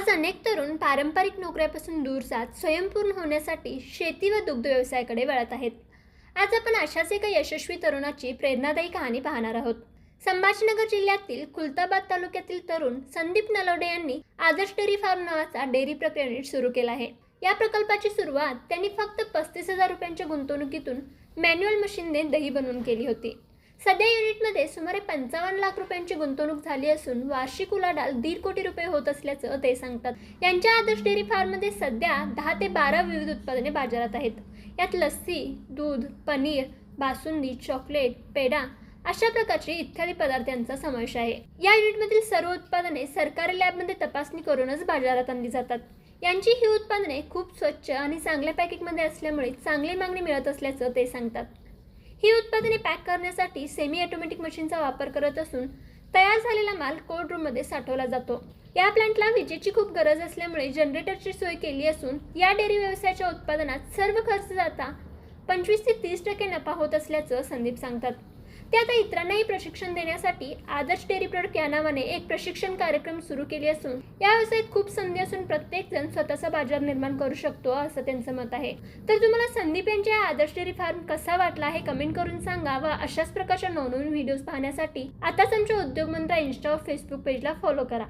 आज अनेक तरुण पारंपरिक नोकऱ्यापासून दूर जात स्वयंपूर्ण होण्यासाठी शेती व दुग्ध व्यवसायाकडे वळत आहेत. आज आपण अशाच एका यशस्वी तरुणाची प्रेरणादायी कहाणी पाहणार आहोत. संभाजीनगर जिल्ह्यातील खुलताबाद तालुक्यातील तरुण संदीप नलोडे यांनी आदर्श डेअरी फार्म नावाचा डेअरी प्रक्रिया सुरू केला आहे. या प्रकल्पाची सुरुवात त्यांनी फक्त पस्तीस हजार रुपयांच्या गुंतवणुकीतून मॅन्युअल मशीनने दही बनवून केली होती. सध्या युनिटमध्ये सुमारे पंचावन्न लाख रुपयांची गुंतवणूक झाली असून वार्षिक उलाढाल दीड कोटी रुपये होत असल्याचं ते सांगतात. यांच्या आदर्श डेअरी फार्ममध्ये सध्या दहा ते बारा विविध उत्पादने बाजारात आहेत. यात लस्सी दूध पनीर बासुंदी चॉकलेट पेढा अशा प्रकारचे इत्यादी पदार्थांचा समावेश आहे. या युनिटमधील सर्व उत्पादने सरकारी लॅबमध्ये तपासणी करूनच बाजारात आणली जातात. यांची ही उत्पादने खूप स्वच्छ आणि चांगल्या पॅकेटमध्ये असल्यामुळे चांगली मागणी मिळत असल्याचं ते सांगतात. ही उत्पादने पॅक करण्यासाठी सेमी ऑटोमॅटिक मशीनचा वापर करत असून तयार झालेला माल कोल्ड रूममध्ये साठवला जातो. या प्लांटला विजेची खूप गरज असल्यामुळे जनरेटरची सोय केली असून या डेअरी व्यवसायाच्या उत्पादनात सर्व खर्च जाता पंचवीस ते तीस टक्के नफा होत असल्याचं संदीप सांगतात. ते आता इतरांनाही प्रशिक्षण देण्यासाठी आदर्श डेअरी प्रोडक्ट या नावाने एक प्रशिक्षण कार्यक्रम सुरू केली असून या व्यवसायात खूप संधी असून प्रत्येक जण स्वतःचा बाजार निर्माण करू शकतो असं त्यांचं मत आहे. तर तुम्हाला संदीप यांच्या आदर्श डेअरी फार्म कसा वाटला हे कमेंट करून सांगा व अशाच प्रकारच्या नवनवीन व्हिडिओज पाहण्यासाठी आताच आमच्या उद्योग मंत्रा इन्स्टा व फेसबुक पेजला फॉलो करा.